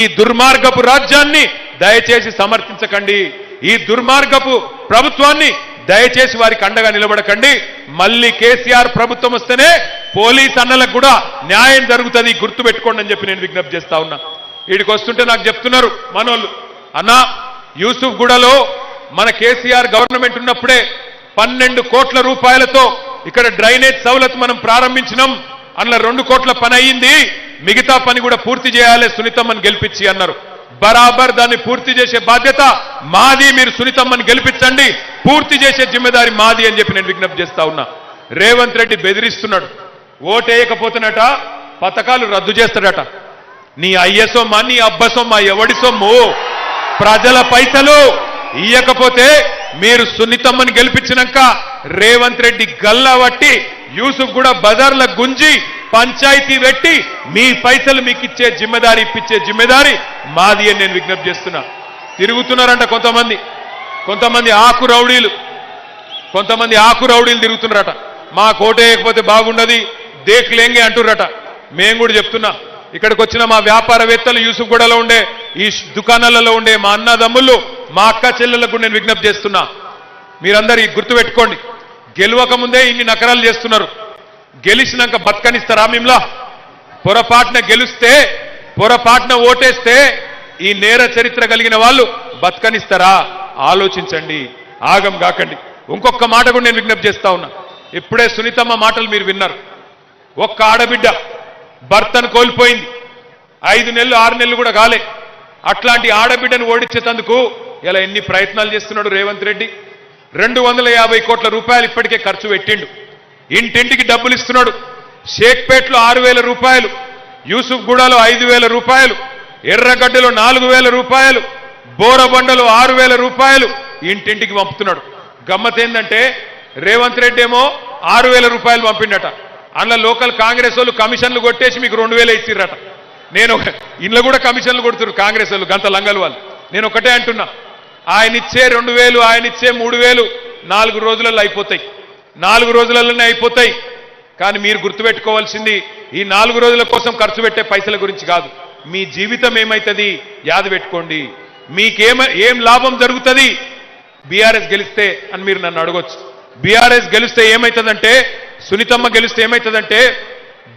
ఈ దుర్మార్గపు రాజ్యాన్ని దయచేసి సమర్థించకండి. ఈ దుర్మార్గపు ప్రభుత్వాన్ని దయచేసి వారికి అండగా నిలబడకండి. మళ్ళీ కేసీఆర్ ప్రభుత్వం వస్తేనే పోలీస్ అన్నలకు కూడా న్యాయం జరుగుతుంది. గుర్తుపెట్టుకోండి అని చెప్పి నేను విజ్ఞప్తి చేస్తా ఉన్నా. వీడికి వస్తుంటే నాకు చెప్తున్నారు మనోళ్ళు అన్నా యూసుఫ్ గూడలో మన కేసీఆర్ గవర్నమెంట్ ఉన్నప్పుడే పన్నెండు కోట్ల రూపాయలతో ఇక్కడ డ్రైనేజ్ సౌలత్ మనం ప్రారంభించినాం. అన్న రెండు కోట్ల పని అయ్యింది. మిగతా పని కూడా పూర్తి చేయాలి సునీతమ్మని గెలిపించి అన్నారు. బరాబర్ దాన్ని పూర్తి చేసే బాధ్యత మాది మీరు సునీతమ్మని గెలిపించండి. పూర్తి చేసే జిమ్మెదారి మాది అని చెప్పి నేను విజ్ఞప్తి చేస్తా ఉన్నా. రేవంత్ రెడ్డి బెదిరిస్తున్నాడు. ఓటేయకపోతున్నట పథకాలు రద్దు చేస్తాడట. నీ అయ్యసొమ్మా నీ అబ్బసొమ్మా ఎవడి సొమ్ము ప్రజల పైసలు ఇయ్యకపోతే మీరు సున్నితమ్మని గెలిపించినాక రేవంత్ రెడ్డి గల్లా వట్టి యూసుఫ్ కూడా బజార్ల గుంజి పంచాయతీ పెట్టి మీ పైసలు మీకు ఇచ్చే జిమ్మెదారి ఇప్పించే జిమ్మెదారి మాది అని నేను విజ్ఞప్తి చేస్తున్నా. తిరుగుతున్నారంట కొంతమంది. కొంతమంది ఆకు రౌడీలు. కొంతమంది ఆకు రౌడీలు తిరుగుతున్నారట. మా కోటేయకపోతే బాగుండదు దేక్లేంగే అంటుర్రట. మేము కూడా చెప్తున్నా. ఇక్కడికి వచ్చిన మా వ్యాపారవేత్తలు యూసుఫ్గూడలో ఉండే ఈ దుకాణాలలో ఉండే మా అన్నదమ్ముళ్ళు మా అక్క చెల్లెలకు నేను విజ్ఞప్తి చేస్తున్నా. మీరందరూ గుర్తుపెట్టుకోండి. గుర్తు పెట్టుకోండి గెలవక ముందే ఇన్ని నకరాలు చేస్తున్నారు. గెలిచినాక బతకనిస్తారా మిమ్లా? పొరపాటున గెలిస్తే పొరపాటున ఓటేస్తే ఈ నేర చరిత్ర కలిగిన వాళ్ళు బతకనిస్తారా? ఆలోచించండి ఆగం కాకండి. ఇంకొక మాట కూడా నేను విజ్ఞప్తి చేస్తా ఉన్నా. ఇప్పుడే సునీతమ్మ మాటలు మీరు విన్నారు. ఒక్క ఆడబిడ్డ భర్తను కోల్పోయింది. ఐదు నెలలు ఆరు నెలలు కూడా కాలే. అట్లాంటి ఆడబిడ్డను ఓడించేటందుకు ఇలా ఎన్ని ప్రయత్నాలు చేస్తున్నాడు రేవంత్ రెడ్డి. రెండు వందల యాభై కోట్ల రూపాయలు ఇప్పటికే ఖర్చు పెట్టిండు. ఇంటింటికి డబ్బులు ఇస్తున్నాడు. షేక్పేట్లో ఆరు వేల రూపాయలు యూసుఫ్ గూడలో ఐదు వేల రూపాయలు ఎర్రగడ్డలో నాలుగు వేల రూపాయలు బోరబండలో ఆరు వేల రూపాయలు ఇంటింటికి పంపుతున్నాడు. గమ్మత్ ఏంటంటే రేవంత్ రెడ్డి ఏమో ఆరు వేల రూపాయలు పంపిండట. అందులో లోకల్ కాంగ్రెస్ వాళ్ళు కమిషన్లు కొట్టేసి మీకు రెండు వేలు ఇచ్చిర్రట. నేను ఇంట్లో కూడా కమిషన్లు కొడుతున్నారు కాంగ్రెస్ వాళ్ళు గంత లంగలు వాళ్ళు. నేను ఒకటే అంటున్నా. ఆయన ఇచ్చే రెండు వేలు ఆయన ఇచ్చే మూడు వేలు నాలుగు రోజులలో అయిపోతాయి. నాలుగు రోజులలోనే అయిపోతాయి. కానీ మీరు గుర్తుపెట్టుకోవాల్సింది ఈ నాలుగు రోజుల కోసం ఖర్చు పెట్టే పైసల గురించి కాదు. మీ జీవితం ఏమవుతుంది యాద పెట్టుకోండి. మీకేమ ఏం లాభం జరుగుతుంది? బీఆర్ఎస్ గెలిస్తే అని మీరు నన్ను అడగొచ్చు. బీఆర్ఎస్ గెలిస్తే ఏమవుతుందంటే సునీతమ్మ గెలిస్తే ఏమవుతుందంటే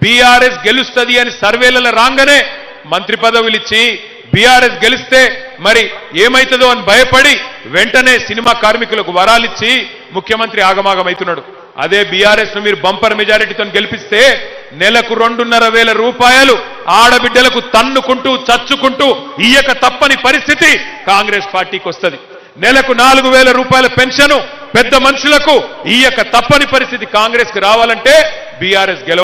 బీఆర్ఎస్ గెలుస్తుంది అని సర్వేలలో రాగానే మంత్రి పదవులు ఇచ్చి బీఆర్ఎస్ గెలిస్తే మరి ఏమైతుందో అని భయపడి వెంటనే సినిమా కార్మికులకు వరాలిచ్చి ముఖ్యమంత్రి ఆగమాగమవుతున్నాడు అదే బీఆర్ఎస్ను మీరు బంపర్ మెజారిటీతో గెలిపిస్తే నెలకు రెండున్నర వేల రూపాయలు ఆడబిడ్డలకు తన్నుకుంటూ చచ్చుకుంటూ ఇయ్యక తప్పని పరిస్థితి కాంగ్రెస్ పార్టీకి వస్తుంది నెలకు నాలుగు వేల రూపాయల పెన్షను పెద్ద మనుషులకు ఇయ్యక తప్పని పరిస్థితి కాంగ్రెస్కి రావాలంటే బీఆర్ఎస్ గెలవ